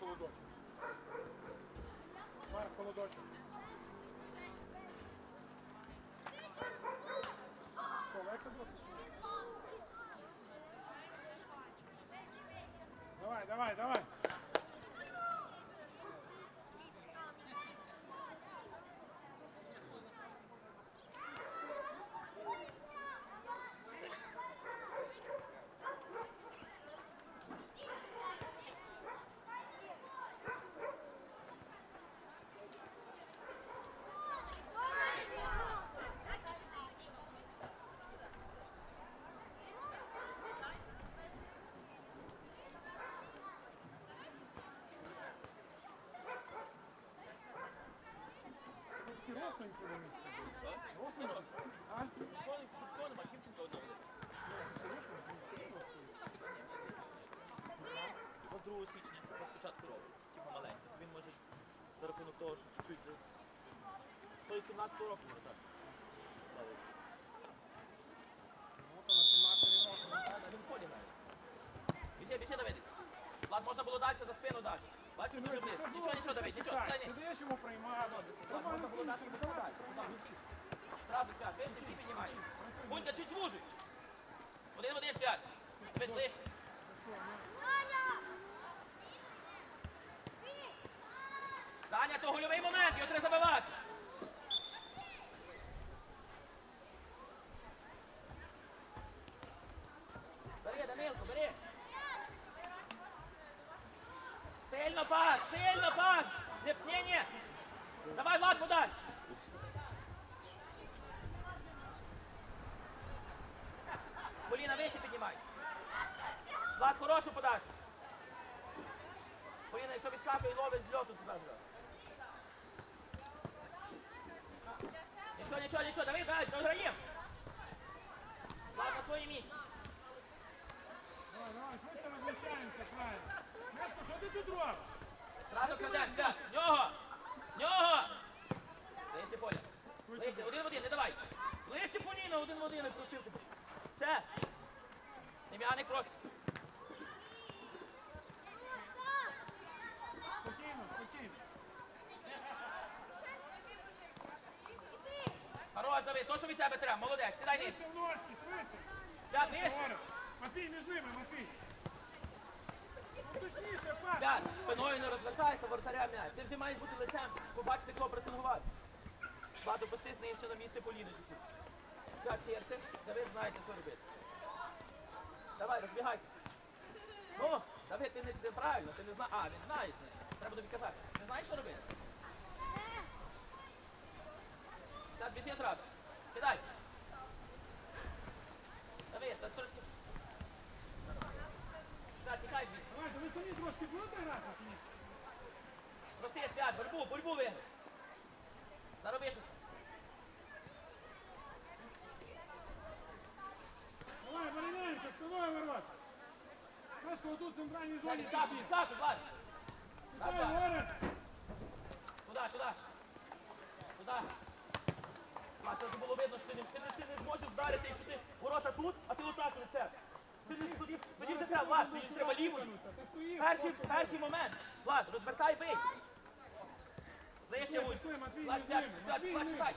Холодочок. Марк, холодочок. Що, буде? Давай, давай, давай. Такі росленькі вони. Росленькі. А? З 2 січня розпочатку року, типу маленький. Він може за рахунок того, що чуть-чуть. Той 17 року може так. Ну, то на 17 не можна. Він в полі грає. Біжи, біжи, Давидик. Влад, можна було далі за спину дати. Бачиш, ми близько. Нічого, нічого, давай, нічого, стань. Ти даєш йому приймати. Можна було дати, не дати. Зразу свят, вище всі піднімає. Будька, чуть звужуй. Один в один свят. Давид, ближче. Даня, то гольовий момент, його треба забивати. Бери, Данилко, бери. Сильно пас, сильно пас. Не, не, не. Давай, Влад, подай. Коліна вище піднімай. Влад, хорошу подачу. Коліна, якщо відскакує, ловить з льоту туди. зразу. Нічого, нічого, давай, давай, дограємо. Влад на своє місце. Давай, давай, швидко розлучаємося, правильно. Неско, що ти тут робиш? Зразу крадеш, свят. Нього! Нього! Ближче поля. Ближче, один в один, не давай. Ближче Поліна, один в один, я просив тебе. Ще. Дем'яник просто. Спокійно, спокійно. Хорош, Давид, то, що від тебе треба, молодець, сідай нижче. Швидше швидше. Нижче. Матвій, між ними, Матвій. Свят, спиною не розвертайся, воротаря м'яч. Ти вже маєш бути лицем, побачити, кого пресингувати. Багато допустити ще на місце Поліни. Свят, серце, Давид, знаєте, що робити. Давай, розбігайся. Ну, Давид, ти не ти правильно, ти не знаєш. А, він знає. Треба тобі казати. Не знаєш, що робити? Так, біжи зразу. Кидай. Давид, та трошки. Так, тікай звідси. Ви самі трошки будете грати чи ні? Проси, свят, борьбу, борьбу виграй. Зароби щось. Давай, вирівняємося, спиною ворот. Неско, отут в центральній зоні. відскакуй, відскакуй, Влад. Так, Дай, так. говорить. Туди, туди. Туди. Влад, це було видно, що ти не, ти, не- ти не зможеш вдарити, якщо ти ворота тут, а ти отак лице. Ти не треба, Влад, тобі треба лівою. Перший, перший момент. Влад, розвертай, бий. Ближче вусь. Влад, читай.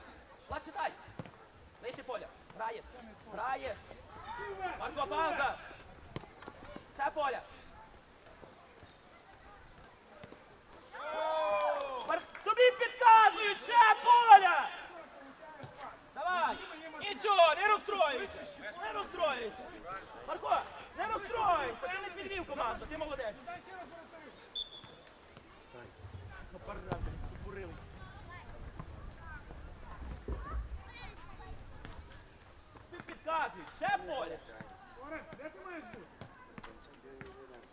Влад, читай. Ближче поля. Грає. Грає. Марко, пауза. Це поля. Тобі підказують, ще поля! Давай! Нічого, не розстроюйся! Не розстроюйся! Марко, не розстроюйся! Я не підвів команду, ти молодець! Тобі підказують, ще! Говорить, де ти маєш бути?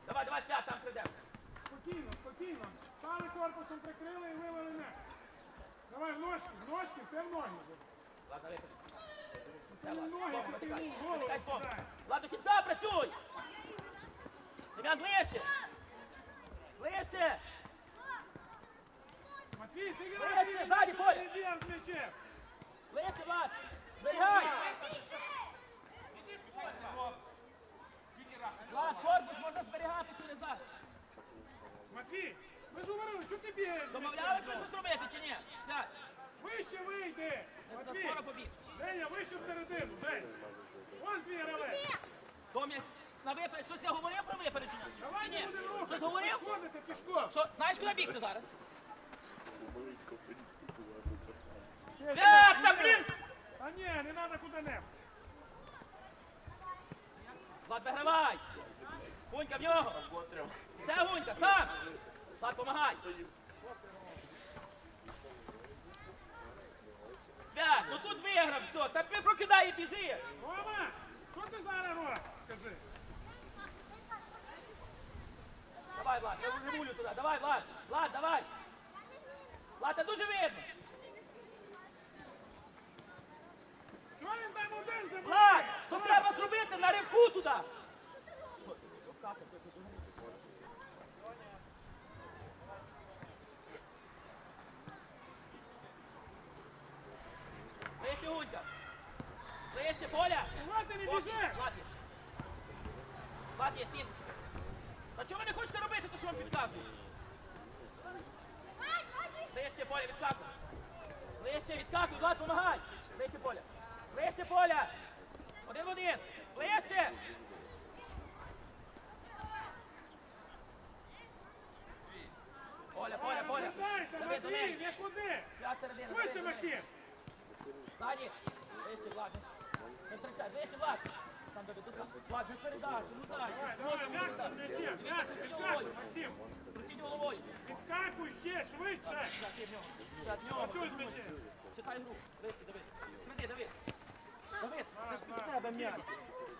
Давай, давай, свят, там прийдемо. Спокійно, спокійно. Стали корпусом, прикрили і вивели м'яч. Давай в ножки, в ножки, це в ноги. Ладно, виходи. Ладно, кінця працюй! Дем'ян, ближче! Ближче! Матвій, Ближче, ззаді, Коля. Ближче, Влад! Зберігай! Влад, корпус можна зберігати через захист. Матвій, ми ж говорили, що ти бігаєш? Домовлялися щось зробити чи ні? Вище вийди! Матвій! скоро побіг. Женя, вище всередину, Жень! Ось твій гравець! Томі, на виперед, щось я говорив про випередження? Давай не ні? будемо Щось рухатися, говорив? що сходити пішком! Що, знаєш, куди бігти зараз? Свят, та блін! А ні, не треба куди-небудь! Влад, вигравай! Гунька в нього! Все, Гунька, сам! Влад, помагай! Свят, ну тут виграв, все, та ти прокидай і біжи! Рома, що ти зараз робиш? Скажи. Давай, Влад, я ревулю туди, давай, Влад, Влад, давай! Влад, та дуже видно! Що він там один забув? Влад, то треба зробити на ривку туди! Вище, Гунька! Вище, Поля! Влад, не біжи! Влад є, стін. Та чого ви не хочете робити, то що вам підказую? Вище, Поля, відскакуй. Вище, відскакуй, Влад, помагай. Вище, Поля. Вище, Поля. Один в один. Вище. Поля, Поля, Поля. Звертайся, Матвій, не куди! Швидше, Максим! Ззаді. Вище, Влад. Не втрачай. Вище, Влад. Там Давид, тут. Влад, не передаш. Ну так. Давай, м'яч з м'ячем, м'яч, підскакуй, Максим! Крутіть головою. Підскакуй ще, швидше! Працюй з м'ячем! Читай гру. Вище, Давид. Клади, Давид. Давид, ти ж під себе м'яч.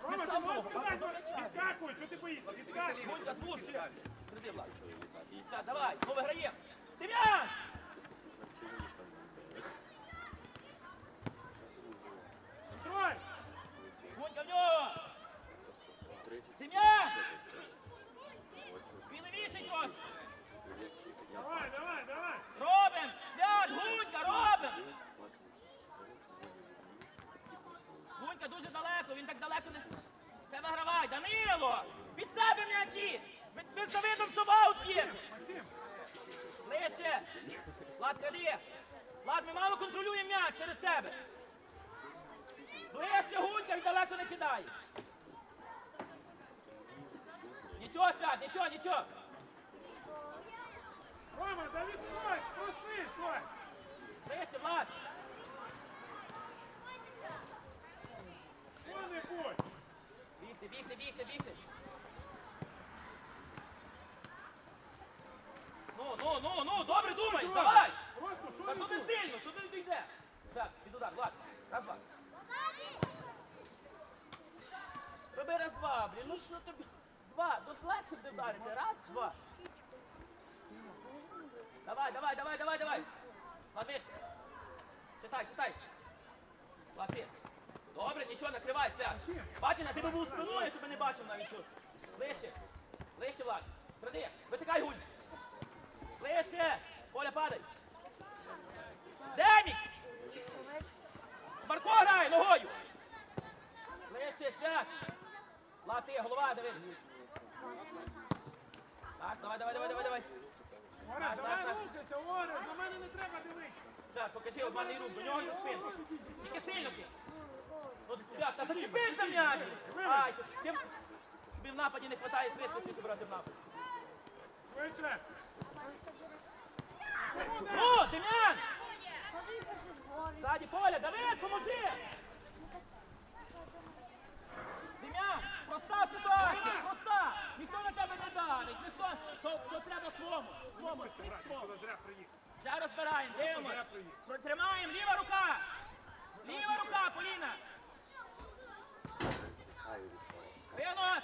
Рома, ти можеш сказати, підскакуй, що ти боїшся? Підскакуй! Гунька, слушай. Клади, Влад. Давай, ми виграємо. Дем'ян! Трой! Гунька в нього! Дем'ян! Він лівіше трошки. Давай, давай, давай! Робин! Свят, Гунька, Робин! Гунька дуже далеко, він так далеко не... Це вигравай, Данило! Під себе м'ячі! Ви, ви за видом собаут є! Максим! Ближче! Влад, клади! Влад, ми мало контролюємо м'яч через тебе! Ближче, Гунька, він далеко не кидає! Нічого, нічого! Рома, да відскочь, проси щось! Ближче, Влад! Що-небудь! Бігти, бігти, бігти, бігти! Ну, ну, ну, ну, добре думаєш, давай! Просто що Та туди небудь! сильно, туди не йде! Так, під удар, Влад, раз, два. Роби раз, два, блін, ну що тобі? Два, тут легше буде вдарити, раз, два. Давай, давай, давай, давай, давай. Вище. Читай, читай. Влад. Добре, нічого, накривай, свят. Бачиш, на тебе був спиною, я тебе не бачив навіть що. Ближче. Ближче, Влад. Кради, витикай гуль. Ближче. Поля, падай. Денік! Марко грай ногою! Ближче, свят! Лати, голова, Давид. Так, давай, давай, давай, давай, давай. Наш, давай наш, наш. рухайся, Орес, на мене не треба дивитися! Свят, покажи обманний рух, до нього в спину. Тільки сильно ти. От, свят, та зачепись за м'яч! Ай, ти- ти... Тобі в нападі не вистачає швидкості зібрати в напад. Швидше! О, Дем'ян! Ззаді поля, Давид, поможи! Дем'ян, проста ситуація, проста! Ніхто на тебе не давить, ніхто, то, то треба зря приїхав. Вже розбираємо, дивимось. Тримаємо, ліва рука! Ліва рука, Поліна! Винос!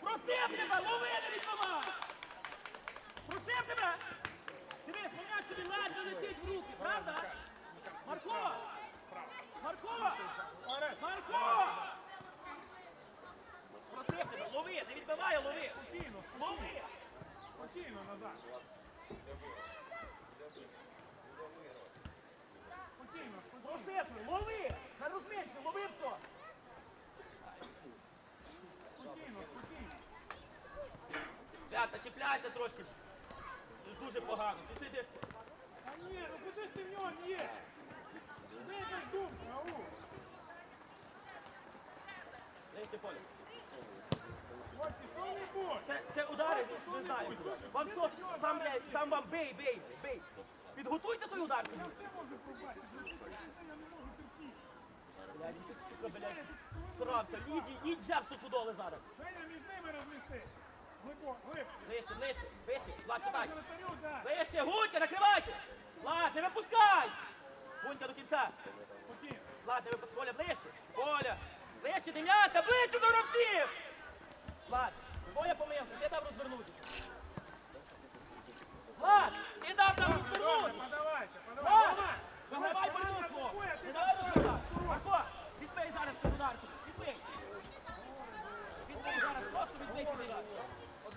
Просив тебе, лови, не відбивай! Просив тебе! Дивись, мене собі ледве летить в руки, правда? Марко! Марко! Орес, Марко! Просив тебе, лови, не відбивай, а лови! спокійно, Лови! спокійно назад. Спокійно, спокійно. Тебе, лови! На розмінці, лови все! Спокійно, спокійно. Свята, чіпляйся трошки. Дуже погано. Чи ти, ти... А ні, ну куди ж ти в нього є? Де якась думка, ау? Дайте поле. Ось, що не будь? Це, це удари, не знаю. Вам що, там, блядь, там вам бей, бей, бей. Підготуйте той удар. Я все можу пробачити, я не можу сука, блядь, срався. Їдь, їдь взяв сукудоли зараз. Женя, між ними розмісти. Глибоко, глиб. Нижче, нижче, вище, Влад, читай. Вище, Гунька, накривайте. Влад, не випускай. Гунька до кінця. Спокійно. Влад, не випускай. Коля, ближче. Коля, ближче, Дем'янка, ближче до гравців. Влад, твоя помилка, ти дав розвернутися. Влад, ти дав Добре, розвернутися. подавайте, Влад, подавайте. вигравай по ньому. Не давай розвернути. Марко, відбий зараз цю ударку. Відбий. Відбий зараз, просто відбий цю ударку. Влад, гравця, ліва рука. Вас влаштовує, що ви там трошки навчились грати в футбол. Ви Дивіться,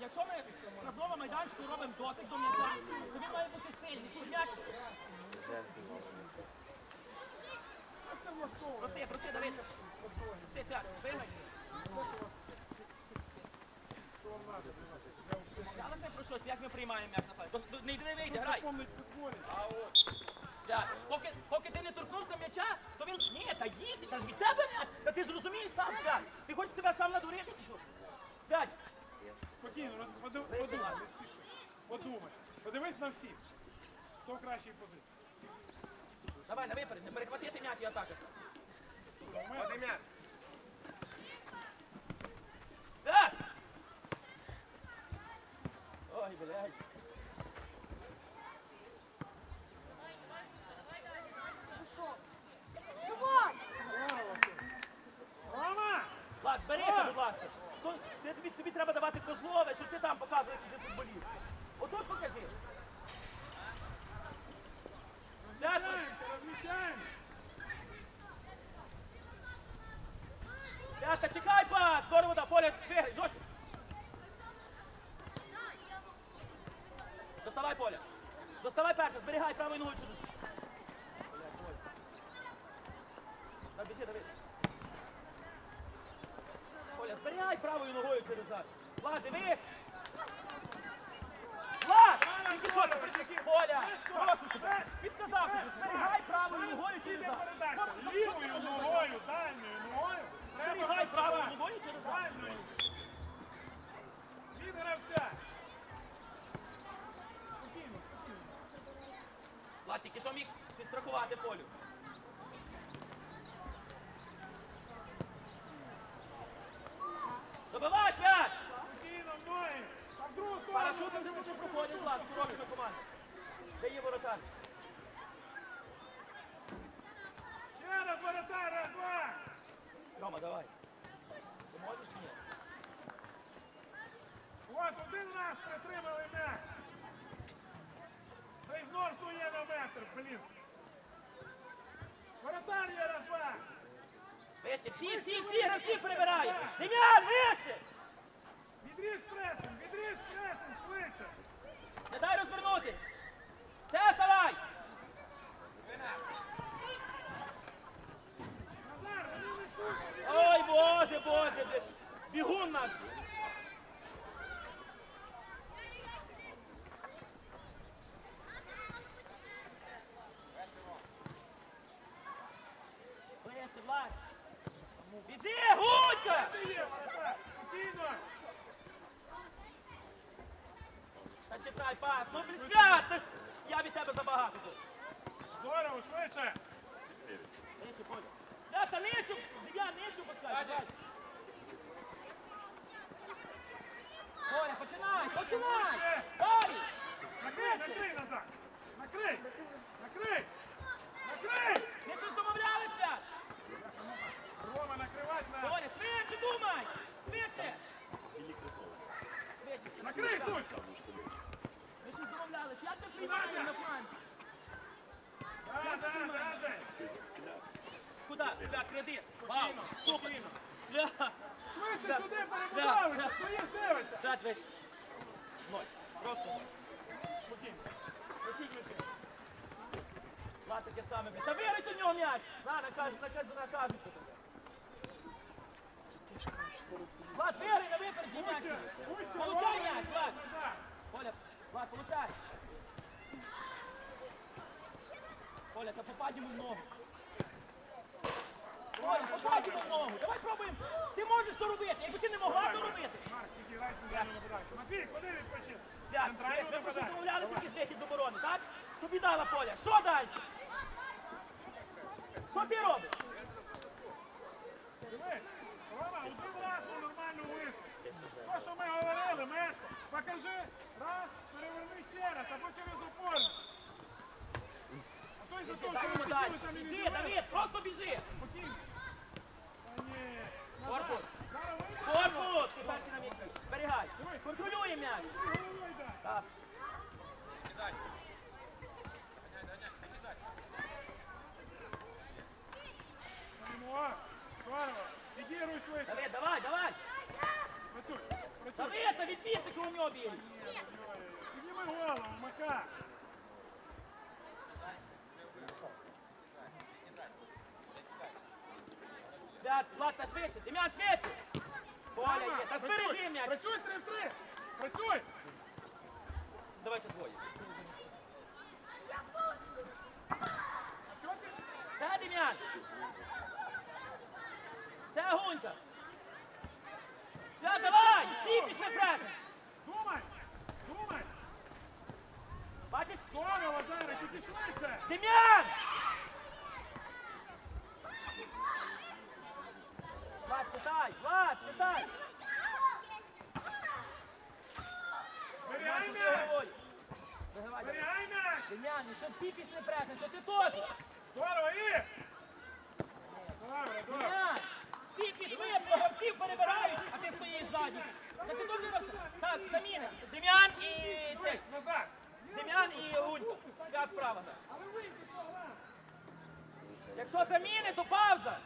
якщо ми на майданчику робимо дотик до м'яча, то він має бути сильний. Тут м'яч. А це Давид. Ти сядь, вигай. Про щось, як ми приймаємо м'яч на до- Не йди, не вийди, грай. Запомнить в футболі. Поки, поки ти не торкнувся м'яча, то він... Ні, та їдь, та ж від тебе м'яч. Та ти зрозумієш сам, сядь. Ти хочеш себе сам надурити чи що? Сядь. Спокійно, поду- подумай, не спіши. Подумай. Подивись на всіх. Хто в кращій позиції? Давай, на виперед, не перехватити м'яч і атака. Завмер. Сядь. Ой, блядь. Рома! Влад, зберися. То- ти- Тобі, тобі треба давати козлове, щоб ти там показував, який ти футболіст. Отут покажи. Розміщаємося, розміщаємося. сядь, чекай, пас! Скоро вода, поля, виграй, жорстко. Доставай поля. Доставай перша, зберігай правою ногою біжи, Давид. Зберігай правою ногою через зад. Влад, дивись! Влад! Тільки що ти причекив? Прошу тебе! Підказав зберігай правою ногою через зад. Лівою ногою, дальньою ногою. Зберігай правою ногою через зад. Від гравця. Влад, тільки що міг підстрахувати полю. Добивай, свят! Спокійно, ноги. А в другу сторону. Парашутом вже не проходять, Влад, з хорошими командами. Де є воротар? Ще раз воротар, раз, два. Рома, давай. Ти можеш чи ні? Ось один раз притримали м'яч. Та й знов сує на метр, блін. Воротар є раз, два. Вище, всі, всі, всі гравці прибирають! Дем'ян, вище! Відріж пресинг, відріж пресинг, швидше. Не дай розвернути! Все, несуть. Ой, Боже, Боже, бігун наш! Вище, Влад! Біжи, гудька! Ти є, воротар. Спокійно. Та чекай, пас, ну блін, Я від тебе забагато тут. Здорово, швидше. Коля. Да, та ничу, я пускай, давай. Коля, починай, починай! Дай! Накрий, накрий назад. Накрий. Накрий. Ми щось домовлялися! Рома, накривати на. Коля, швидше думай! Швидше! Швидше. Накрий, суть. Ми щось домовлялися, як ти приймаєш на план? Да, да, да, Жень. Куди? Свят, кредит. Вау, слухай. Свят, Швидше сюди перебудовуйся. Стоїш, свят весь. Ноль. Просто ноль. Спокійно. Влад, Влад таке саме. Та вирить у нього м'яч! На, накажу, накажу, накажу. Влад, вирий на випереді м'яч. Получай м'яч, Влад. назад. Коля, Влад, получай. Коля, та попадь йому в ногу. Коля, попадь йому в ногу. Давай пробуємо. Ти можеш то робити. Якби ти не могла то робити. Нападачу. замовляли тільки? Тобі дала Коля. Що далі? Що ми покажи, переверни ще раз, або через. А то й за те, що далі. сиділи там і. Давид, просто біжи. Спокійно. Та. Корпус. Корпус! Зберігай. Контролює м'яч. Ти головою дай. Так. О, Здорово. Іди, руй швидше. Давид, давай, давай. Працюй, працюй. Давид, та відбій таки у нього бій. Підніми голову, Мака. Влад, Влад, та швидше. Ти м'яч швидше. Коля є. Та збережи Працюй, м'яч. працюй, 3-3. Працюй. Давайте двоє. Ти? Сяди м'яч. Це гунька. Все, давай. Всі пішли пресинг. Думай, думай. Бачиш? Здорово, зараз, тільки швидше. Дем'ян! Влад, читай, Влад, читай. Зберігай м'яч. Вигравай. М'яч. Всі пішли пресинг, що ти теж. Здорово, і. Добре. Всі пішли, гравців перебирають, а ти стоїш ззаді. Та ти дуже гравця. Так, заміни. Дем'ян і цей. Назад. Дем'ян і Гунько. Ця справа. Якщо заміни, то пауза.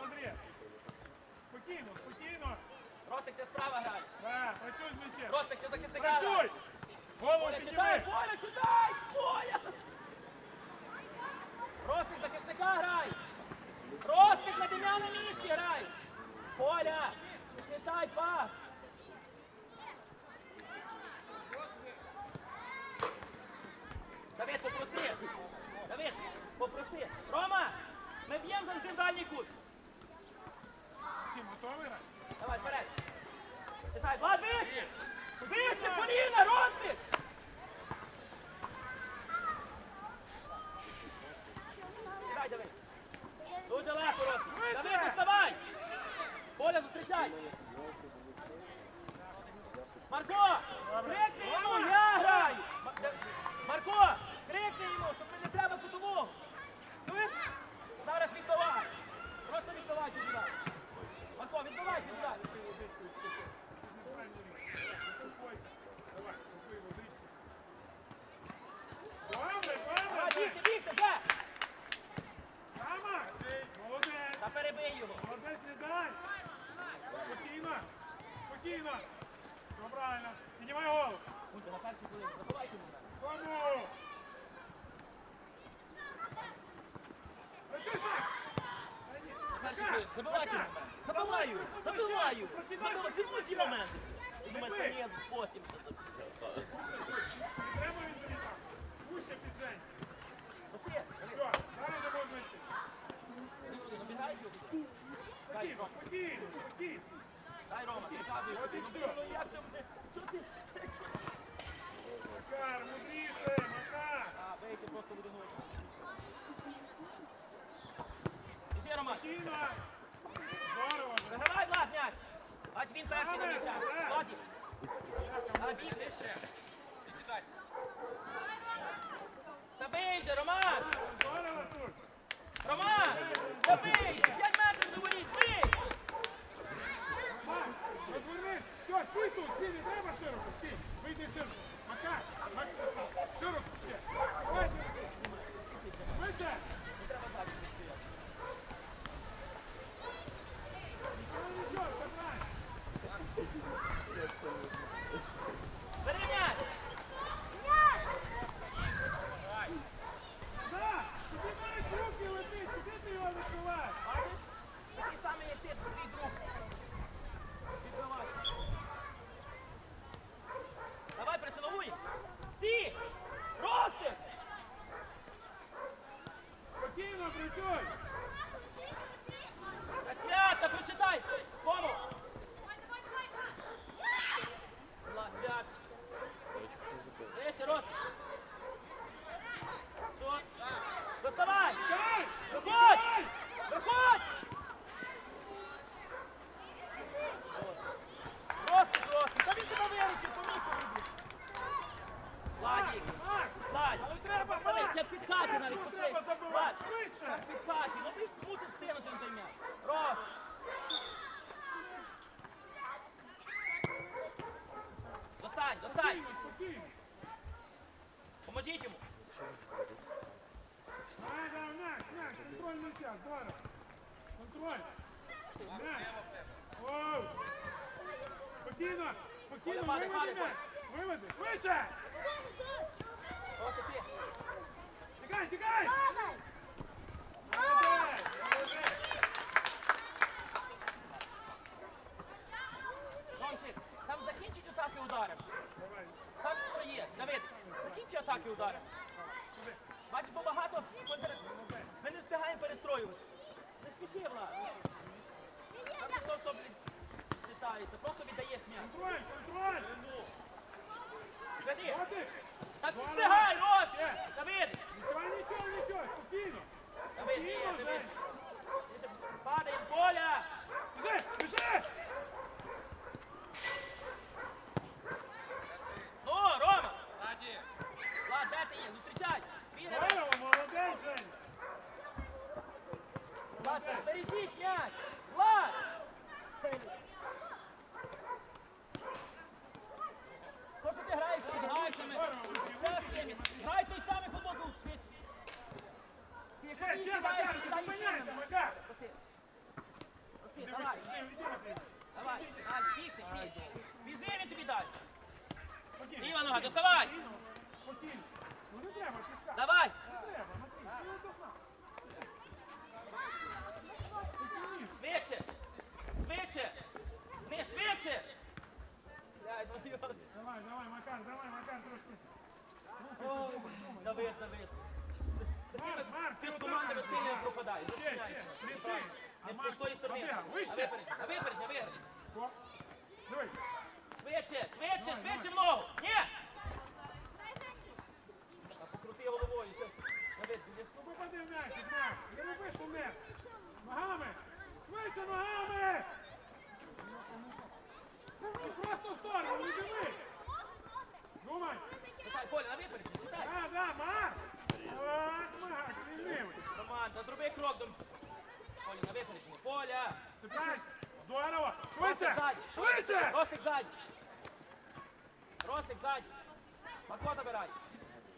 Розріз. Спокійно, спокійно. Ростик, ти справа грай. Ростик, ти захисника. Працюй. Голову Коля, читай, підніми. Ростик, захисника грай! Ростик на місці грай! Давид, попроси! Давид, попроси! Рома, ми б'ємо завжди в дальній кут! Всім готовий? Давай, вперед! Читай, Влад, вище! Вище, коліна, Ростик! Сідай, Давид. Дуже легко, Ростик. Швидше! Давид, доставай! Коля, зустрічай! Марко! Крикни йому, я граю! Ма- Д- Марко! Крикни йому, щоб не треба кутового! Чуєш? Зараз віддавай! Просто віддавай туди! Марко, віддавай туди! Успокойся. Давай, попий водички. Добре, Давай, добре. бігти, бігти, вже! Сама. Молодець. Та перебий його! Молодець, не дай. Спокійно. Спокійно. Все правильно. Піднімай голову. Будьте на першій хвилині, забувайте мене. Кому? Працюй сам. Та ні. Перший Пока. хвилин, забивайте Пока. мене. Забиваю, забиваю. Забиваю, цінуй ті моменти. Думаєш, бий. ні, потім. Треба там. Пуще під Жень. Все, зараз можна йти. Спокійно, спокійно, спокійно. Дай, Рома, ти приказуй. От і Ну, все. ну, що? Макар, мудріше, Макар. А, бейте просто в один Іди, Рома. Спокійно. Здорово. Жень. Вигравай, Влад, м'яч. Бач, він перший на м'яча. Владі. А, бігти ще. Та бий же, Роман. Роман, та You're good. Виведи швидше. Швидше. ззаді. Швидше. Ростик ззаді. Ростик ззаді. Пако забирай.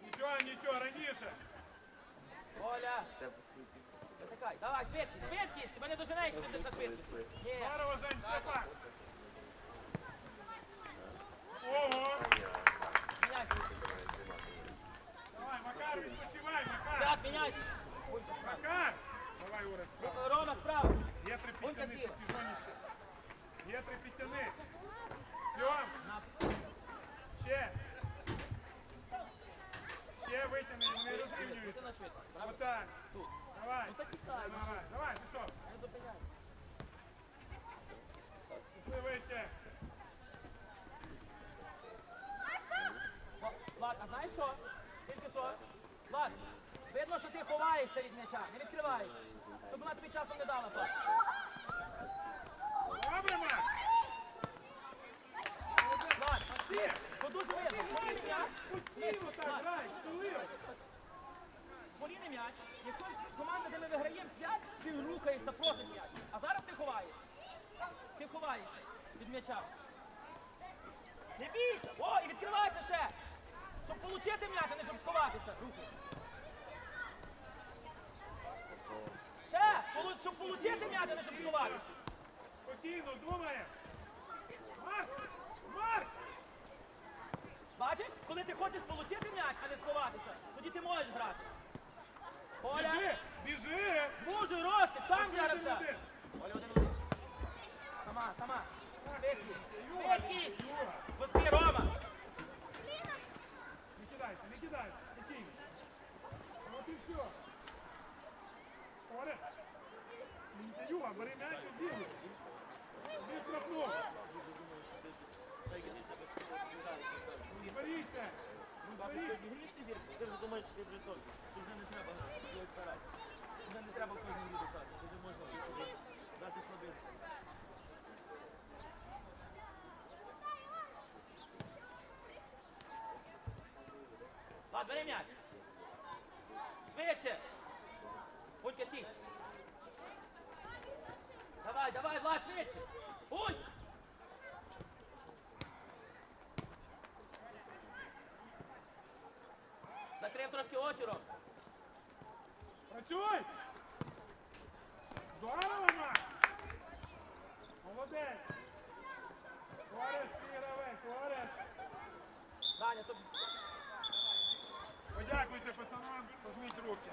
Нічого, нічого, раніше. Оля. Затикай. Давай, швидкість, швидкість. Тебе не доженеться, ти на швидкість. Ні. Здорово, Жень, ще так. Ого. Міняйся. Давай, Макар, відпочивай, Макар. Так, міняйся. Макар. Давай, Ура. Рома справа. Є три Ось підтяни, Такі. потяжоніше. Є три підтяни. Йом. Ще. Ще витягни, вони. Браво. Отак. Давай. Давай, давай, пішов. Пішли вище. Влад, а знаєш що? Тільки то. Влад, видно, що ти ховаєшся від м'яча. Не відкриваєш. Щоб вона тобі часом не дала пас. Добре, Марк. Видно. Поліний м'яч. Постійно так, грай, стулив. Якщо команда, де ми виграємо 5, він рухається проти м'яч. А зараз ти ховаєш. Ти ховаєшся від м'яча. Не бійся! О, і відкривайся ще! Щоб отримати м'яч, не щоб сховатися. Щоб отримати м'яч, не щоб сховатися. Спокійно, думає. Марк! Марк! Бачиш, коли ти хочеш отримати м'яч, а не сховатися, тоді ти можеш грати. Оля, Біжи! Біжи! Боже, Ростик, сам зараз. Оля, один один. Сама, сама. Швидкість. Юра. Пусти, Рома. Не кидайся, не кидайся. Спокійно. Вот і все. Оля. Юра, бери м'яч і бігай. Іди штрафну. Не боріться. Не боріться. Ти вже думаєш від рисунку. Ти вже не треба старатися. Вже не треба кожен відео грати. Ти вже можна дати слабину. Влад, бери м'яч. Швидше. Будь стій. Давай, давай, Влад, швидше. Будь. Створив трошки очерок. Працюй! Здорово! Молодець! Твориш, пігравець, твориш! Даня, тобі. Подякуйте, пацанам, пожміть руки.